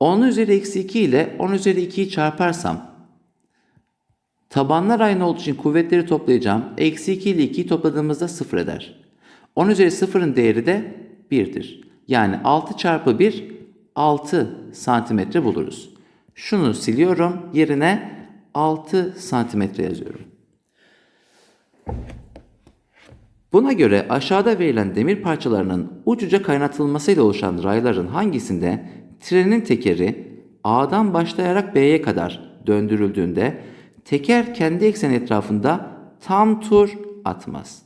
10 üzeri eksi 2 ile 10 üzeri 2'yi çarparsam tabanlar aynı olduğu için kuvvetleri toplayacağım. Eksi 2 ile 2'yi topladığımızda 0 eder. 10 üzeri 0'ın değeri de 1'dir. Yani 6 çarpı 1 6 santimetre buluruz. Şunu siliyorum. Yerine 6 santimetre yazıyorum. Buna göre aşağıda verilen demir parçalarının ucuca kaynatılmasıyla oluşan rayların hangisinde trenin tekeri A'dan başlayarak B'ye kadar döndürüldüğünde teker kendi ekseni etrafında tam tur atmaz.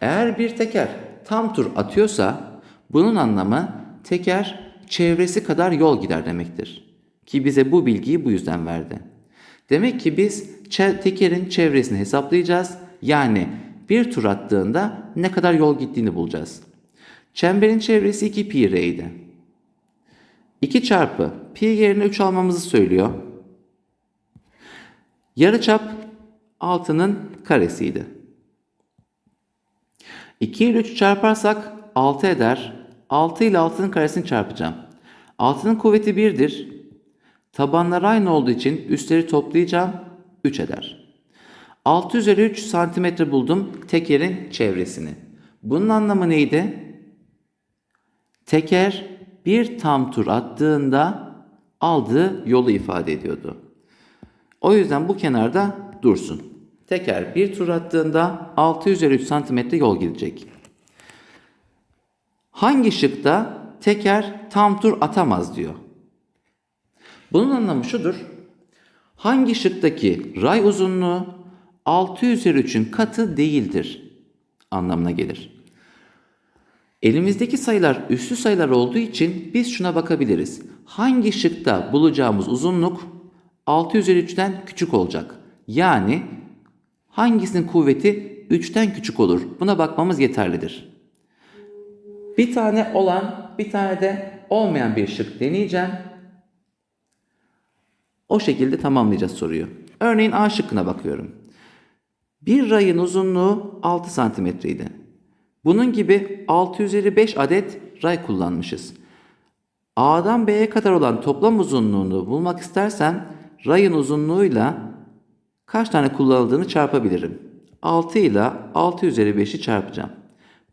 Eğer bir teker tam tur atıyorsa bunun anlamı teker çevresi kadar yol gider demektir. Ki bize bu bilgiyi bu yüzden verdi. Demek ki biz tekerin çevresini hesaplayacağız. Yani bir tur attığında ne kadar yol gittiğini bulacağız. Çemberin çevresi 2 pi r'ydi. 2 çarpı pi yerine 3 almamızı söylüyor. Yarıçap 6'nın karesiydi. 2 ile 3 çarparsak 6 eder. 6 ile 6'nın karesini çarpacağım. 6'nın kuvveti 1'dir. Tabanlar aynı olduğu için üstleri toplayacağım. 3 eder. 6 üzeri 3 santimetre buldum tekerin çevresini. Bunun anlamı neydi? Teker bir tam tur attığında aldığı yolu ifade ediyordu. O yüzden bu kenarda dursun. Teker bir tur attığında 6 üzeri 3 santimetre yol gidecek. Hangi şıkta teker tam tur atamaz diyor. Bunun anlamı şudur. Hangi şıktaki ray uzunluğu 6 üzeri 3'ün katı değildir anlamına gelir. Elimizdeki sayılar üslü sayılar olduğu için biz şuna bakabiliriz. Hangi şıkta bulacağımız uzunluk 6 üzeri 3'ten küçük olacak? Yani hangisinin kuvveti 3'ten küçük olur? Buna bakmamız yeterlidir. Bir tane olan, bir tane de olmayan bir şık deneyeceğim. O şekilde tamamlayacağız soruyu. Örneğin A şıkkına bakıyorum. Bir rayın uzunluğu 6 santimetreydi. Bunun gibi 6 üzeri 5 adet ray kullanmışız. A'dan B'ye kadar olan toplam uzunluğunu bulmak istersem rayın uzunluğuyla kaç tane kullanıldığını çarpabilirim. 6 ile 6 üzeri 5'i çarpacağım.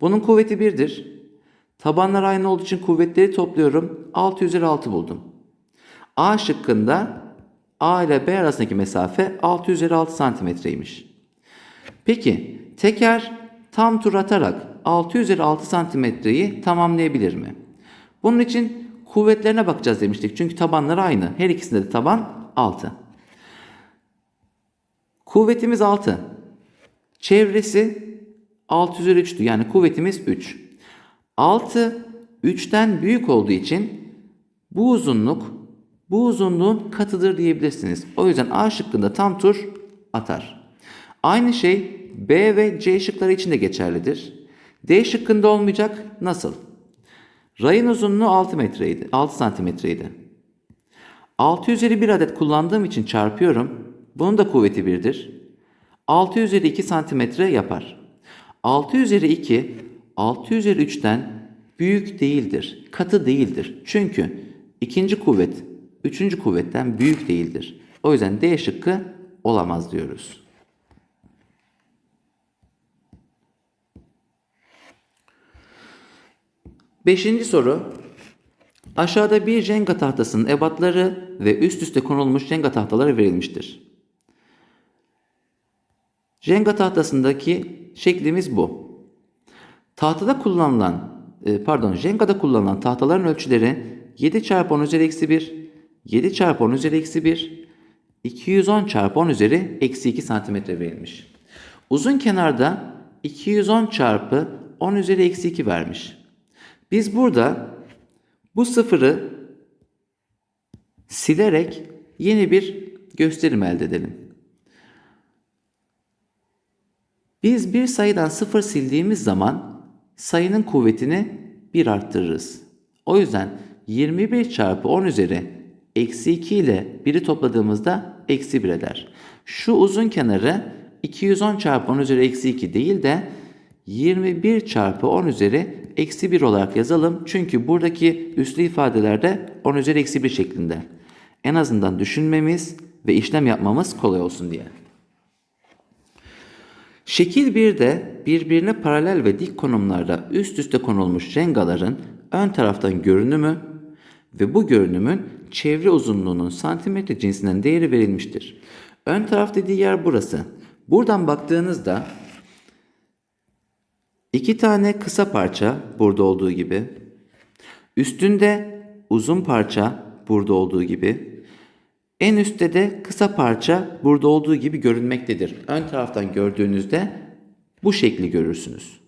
Bunun kuvveti 1'dir. Tabanlar aynı olduğu için kuvvetleri topluyorum. 6 üzeri 6 buldum. A şıkkında A ile B arasındaki mesafe 6 üzeri 6 santimetreymiş. Peki teker tam tur atarak 6 üzeri 6 santimetreyi tamamlayabilir mi? Bunun için kuvvetlerine bakacağız demiştik. Çünkü tabanları aynı. Her ikisinde de taban 6. Kuvvetimiz 6. Çevresi 6 üzeri 3'tü. Yani kuvvetimiz 3. 6 3'ten büyük olduğu için bu uzunluk bu uzunluğun katıdır diyebilirsiniz. O yüzden A şıkkında tam tur atar. Aynı şey B ve C şıkları için de geçerlidir. D şıkkında olmayacak. Nasıl? Rayın uzunluğu 6 metreydi. 6 santimetreydi. 6 üzeri 1 adet kullandığım için çarpıyorum. Bunun da kuvveti 1'dir. 6 üzeri 2 santimetre yapar. 6 üzeri 2 6 üzeri 3'ten büyük değildir. Katı değildir. Çünkü ikinci kuvvet üçüncü kuvvetten büyük değildir. O yüzden D şıkkı olamaz diyoruz. Beşinci soru. Aşağıda bir Jenga tahtasının ebatları ve üst üste konulmuş Jenga tahtaları verilmiştir. Jenga tahtasındaki şeklimiz bu. Tahtada kullanılan, e, pardon Jenga'da kullanılan tahtaların ölçüleri 7 çarpı 10 üzeri eksi 1, 7 çarpı 10 üzeri eksi 1, 210 çarpı 10 üzeri eksi 2 santimetre verilmiş. Uzun kenarda 210 çarpı 10 üzeri eksi 2 vermiş. Biz burada bu sıfırı silerek yeni bir gösterim elde edelim. Biz bir sayıdan sıfır sildiğimiz zaman sayının kuvvetini 1 arttırırız. O yüzden 21 çarpı 10 üzeri eksi 2 ile 1'i topladığımızda eksi 1 eder. Şu uzun kenarı 210 çarpı 10 üzeri eksi 2 değil de 21 çarpı 10 üzeri eksi 1 olarak yazalım. Çünkü buradaki üslü ifadelerde 10 üzeri eksi 1 şeklinde. En azından düşünmemiz ve işlem yapmamız kolay olsun diye. Şekil 1'de birbirine paralel ve dik konumlarda üst üste konulmuş jengaların ön taraftan görünümü ve bu görünümün çevre uzunluğunun santimetre cinsinden değeri verilmiştir. Ön taraf dediği yer burası. Buradan baktığınızda iki tane kısa parça burada olduğu gibi, üstünde uzun parça burada olduğu gibi, en üstte de kısa parça burada olduğu gibi görünmektedir. Ön taraftan gördüğünüzde bu şekli görürsünüz.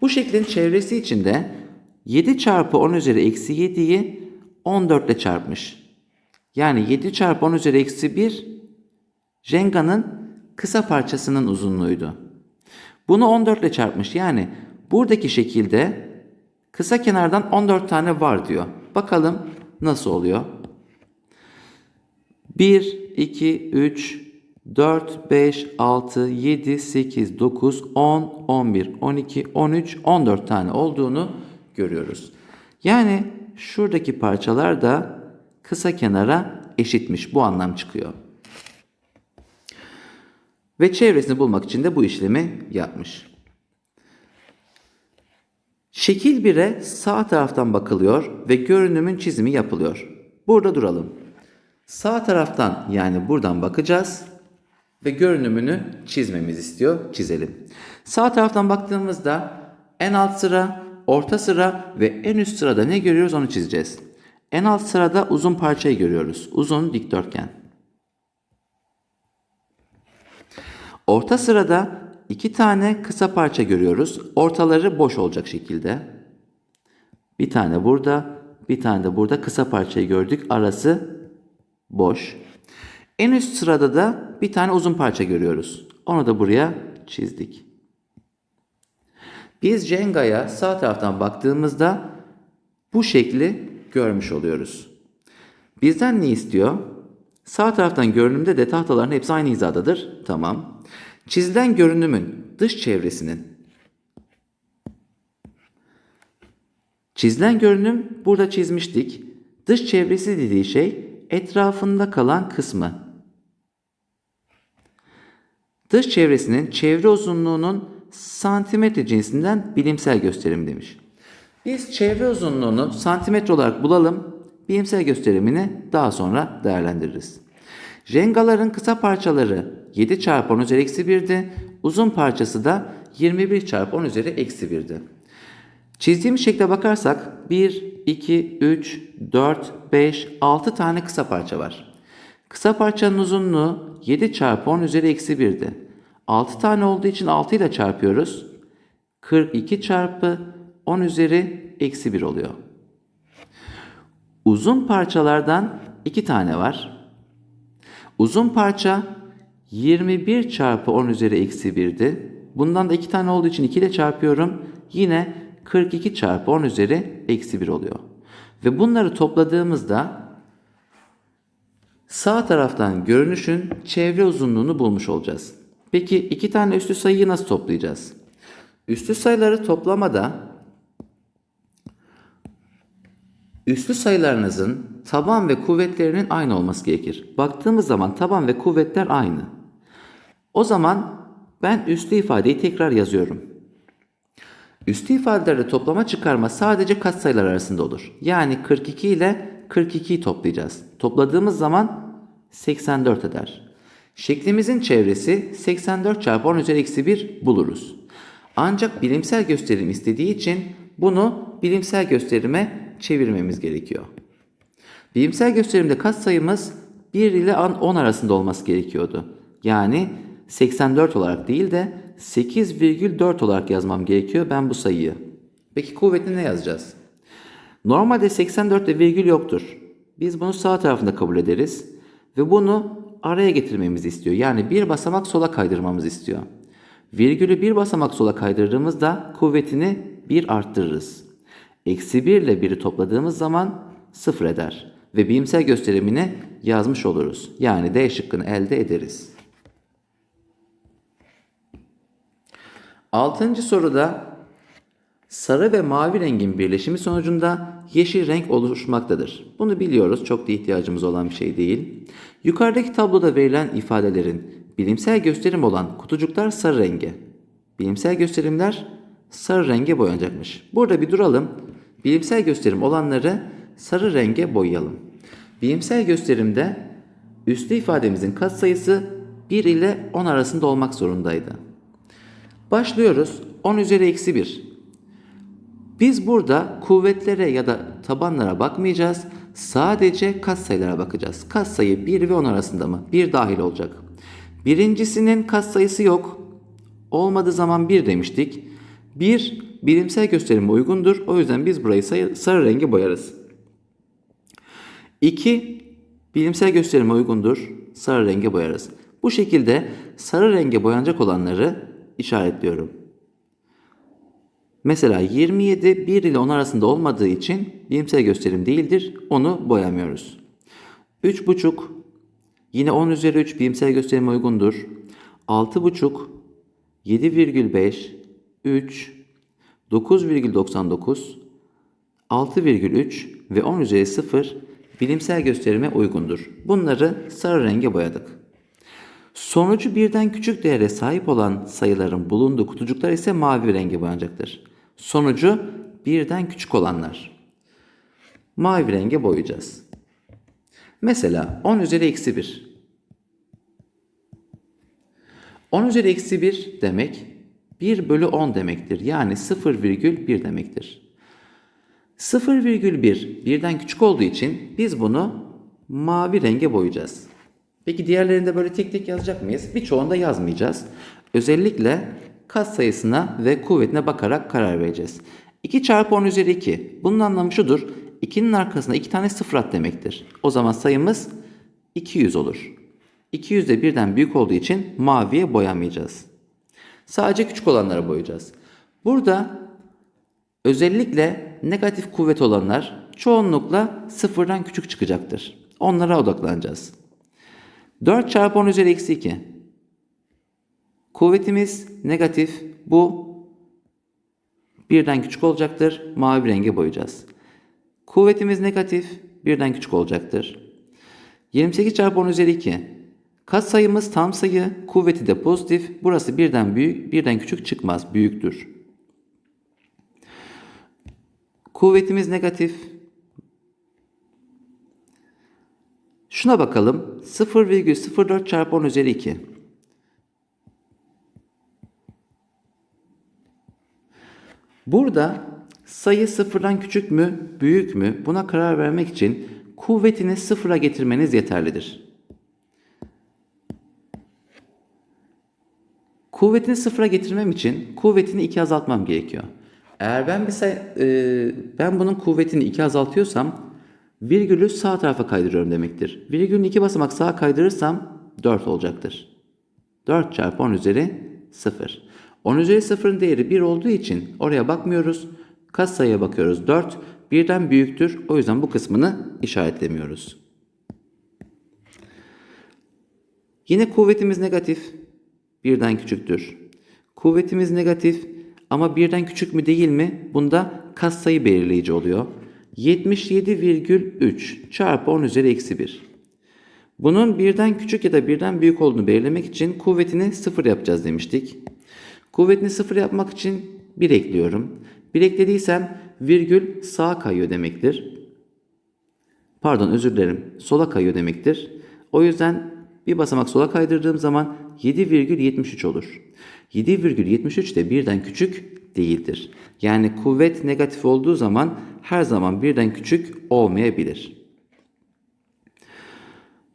Bu şeklin çevresi içinde 7 çarpı 10 üzeri eksi 7'yi 14 ile çarpmış. Yani 7 çarpı 10 üzeri eksi 1 Jenga'nın kısa parçasının uzunluğuydu. Bunu 14 ile çarpmış. Yani buradaki şekilde kısa kenardan 14 tane var diyor. Bakalım nasıl oluyor? 1, 2, 3, 4, 5, 6, 7, 8, 9, 10, 11, 12, 13, 14 tane olduğunu görüyoruz. Yani şuradaki parçalar da kısa kenara eşitmiş. Bu anlam çıkıyor. Ve çevresini bulmak için de bu işlemi yapmış. Şekil 1'e sağ taraftan bakılıyor ve görünümün çizimi yapılıyor. Burada duralım. Sağ taraftan yani buradan bakacağız ve görünümünü çizmemiz istiyor. Çizelim. Sağ taraftan baktığımızda en alt sıra, orta sıra ve en üst sırada ne görüyoruz onu çizeceğiz. En alt sırada uzun parçayı görüyoruz. Uzun dikdörtgen. Orta sırada iki tane kısa parça görüyoruz. Ortaları boş olacak şekilde. Bir tane burada, bir tane de burada kısa parçayı gördük. Arası boş. En üst sırada da bir tane uzun parça görüyoruz. Onu da buraya çizdik. Biz Jenga'ya sağ taraftan baktığımızda bu şekli görmüş oluyoruz. Bizden ne istiyor? Sağ taraftan görünümde de tahtaların hepsi aynı hizadadır. Tamam. Çizilen görünümün dış çevresinin Çizilen görünüm burada çizmiştik. Dış çevresi dediği şey etrafında kalan kısmı. Dış çevresinin çevre uzunluğunun santimetre cinsinden bilimsel gösterim demiş. Biz çevre uzunluğunu santimetre olarak bulalım. Bilimsel gösterimini daha sonra değerlendiririz. Jengaların kısa parçaları 7 çarpı 10 üzeri eksi 1'di. Uzun parçası da 21 çarpı 10 üzeri eksi 1'di. Çizdiğimiz şekle bakarsak 1, 2, 3, 4, 5, 6 tane kısa parça var. Kısa parçanın uzunluğu 7 çarpı 10 üzeri eksi 1'di. 6 tane olduğu için 6 ile çarpıyoruz. 42 çarpı 10 üzeri eksi 1 oluyor. Uzun parçalardan 2 tane var. Uzun parça 21 çarpı 10 üzeri eksi 1'di. Bundan da 2 tane olduğu için 2 ile çarpıyorum. Yine 42 çarpı 10 üzeri eksi 1 oluyor. Ve bunları topladığımızda sağ taraftan görünüşün çevre uzunluğunu bulmuş olacağız. Peki iki tane üstü sayıyı nasıl toplayacağız? Üstü sayıları toplamada üslü sayılarınızın taban ve kuvvetlerinin aynı olması gerekir. Baktığımız zaman taban ve kuvvetler aynı. O zaman ben üslü ifadeyi tekrar yazıyorum. Üstü ifadeleri toplama çıkarma sadece katsayılar arasında olur. Yani 42 ile 42'yi toplayacağız. Topladığımız zaman 84 eder. Şeklimizin çevresi 84 çarpı 10 üzeri eksi 1 buluruz. Ancak bilimsel gösterim istediği için bunu bilimsel gösterime çevirmemiz gerekiyor. Bilimsel gösterimde katsayımız 1 ile 10 arasında olması gerekiyordu. Yani 84 olarak değil de 8,4 olarak yazmam gerekiyor ben bu sayıyı. Peki kuvvetini ne yazacağız? Normalde 84'te virgül yoktur. Biz bunu sağ tarafında kabul ederiz. Ve bunu araya getirmemizi istiyor. Yani bir basamak sola kaydırmamızı istiyor. Virgülü bir basamak sola kaydırdığımızda kuvvetini 1 arttırırız. Eksi 1 ile 1'i topladığımız zaman 0 eder. Ve bilimsel gösterimini yazmış oluruz. Yani D şıkkını elde ederiz. Altıncı soruda Sarı ve mavi rengin birleşimi sonucunda yeşil renk oluşmaktadır. Bunu biliyoruz. Çok da ihtiyacımız olan bir şey değil. Yukarıdaki tabloda verilen ifadelerin bilimsel gösterim olan kutucuklar sarı renge. Bilimsel gösterimler sarı renge boyanacakmış. Burada bir duralım. Bilimsel gösterim olanları sarı renge boyayalım. Bilimsel gösterimde üslü ifademizin katsayısı 1 ile 10 arasında olmak zorundaydı. Başlıyoruz. 10 üzeri eksi 1. Biz burada kuvvetlere ya da tabanlara bakmayacağız. Sadece katsayılara bakacağız. Katsayı 1 ve 10 arasında mı? 1 dahil olacak. Birincisinin katsayısı yok. Olmadığı zaman 1 demiştik. 1 bilimsel gösterime uygundur. O yüzden biz burayı sarı rengi boyarız. 2 bilimsel gösterime uygundur. Sarı renge boyarız. Bu şekilde sarı renge boyanacak olanları işaretliyorum. Mesela 27 1 ile 10 arasında olmadığı için bilimsel gösterim değildir. Onu boyamıyoruz. 3,5 yine 10 üzeri 3 bilimsel gösterime uygundur. 6,5 7,5 3 9,99 6,3 ve 10 üzeri 0 bilimsel gösterime uygundur. Bunları sarı renge boyadık. Sonucu birden küçük değere sahip olan sayıların bulunduğu kutucuklar ise mavi renge boyanacaktır. Sonucu birden küçük olanlar. Mavi renge boyayacağız. Mesela 10 üzeri eksi 1. 10 üzeri eksi 1 demek 1 bölü 10 demektir. Yani 0,1 demektir. 0,1 birden küçük olduğu için biz bunu mavi renge boyayacağız. Peki diğerlerinde böyle tek tek yazacak mıyız? Birçoğunda yazmayacağız. Özellikle kat sayısına ve kuvvetine bakarak karar vereceğiz. 2 çarpı 10 üzeri 2. Bunun anlamı şudur. 2'nin arkasına 2 tane sıfır at demektir. O zaman sayımız 200 olur. 200 de birden büyük olduğu için maviye boyamayacağız. Sadece küçük olanlara boyayacağız. Burada özellikle negatif kuvvet olanlar çoğunlukla sıfırdan küçük çıkacaktır. Onlara odaklanacağız. 4 çarpı 10 üzeri eksi 2. Kuvvetimiz negatif. Bu birden küçük olacaktır. Mavi renge boyayacağız. Kuvvetimiz negatif. Birden küçük olacaktır. 28 çarpı 10 üzeri 2. Kat sayımız tam sayı. Kuvveti de pozitif. Burası birden büyük, birden küçük çıkmaz. Büyüktür. Kuvvetimiz negatif. Şuna bakalım. 0,04 çarpı 10 üzeri 2. Burada sayı sıfırdan küçük mü, büyük mü buna karar vermek için kuvvetini sıfıra getirmeniz yeterlidir. Kuvvetini sıfıra getirmem için kuvvetini 2 azaltmam gerekiyor. Eğer ben bir say- e, ben bunun kuvvetini 2 azaltıyorsam virgülü sağ tarafa kaydırıyorum demektir. Virgülün 2 basamak sağa kaydırırsam 4 olacaktır. 4 çarpı 10 üzeri 0. 10 üzeri 0'ın değeri 1 olduğu için oraya bakmıyoruz. Katsayıya bakıyoruz 4. Birden büyüktür. O yüzden bu kısmını işaretlemiyoruz. Yine kuvvetimiz negatif. Birden küçüktür. Kuvvetimiz negatif ama birden küçük mü değil mi? Bunda katsayı belirleyici oluyor. 77,3 çarpı 10 üzeri eksi 1. Bunun birden küçük ya da birden büyük olduğunu belirlemek için kuvvetini sıfır yapacağız demiştik. Kuvvetini sıfır yapmak için 1 ekliyorum. 1 eklediysem virgül sağa kayıyor demektir. Pardon özür dilerim. Sola kayıyor demektir. O yüzden bir basamak sola kaydırdığım zaman 7,73 olur. 7,73 de birden küçük değildir. Yani kuvvet negatif olduğu zaman her zaman birden küçük olmayabilir.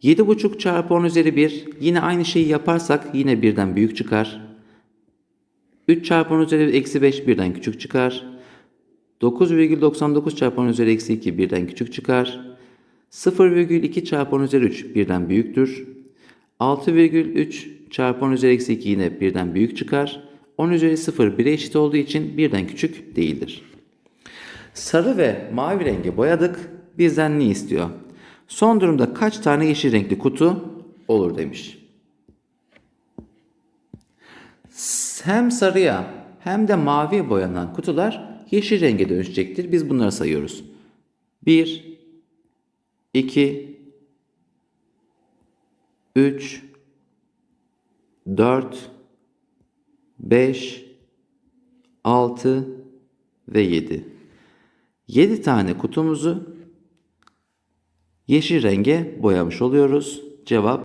7,5 çarpı 10 üzeri 1 yine aynı şeyi yaparsak yine birden büyük çıkar. 3 çarpı 10 üzeri eksi 5 birden küçük çıkar. 9,99 çarpı 10 üzeri eksi 2 birden küçük çıkar. 0,2 çarpı 10 üzeri 3 birden büyüktür. 6,3 çarpı 10 üzeri eksi 2 yine birden büyük çıkar. 10 üzeri 0 1'e eşit olduğu için birden küçük değildir. Sarı ve mavi rengi boyadık. Bizden ne istiyor? Son durumda kaç tane yeşil renkli kutu olur demiş. Hem sarıya hem de maviye boyanan kutular yeşil renge dönüşecektir. Biz bunları sayıyoruz. 1 2 3 4 5 6 ve 7. 7 tane kutumuzu yeşil renge boyamış oluyoruz. Cevap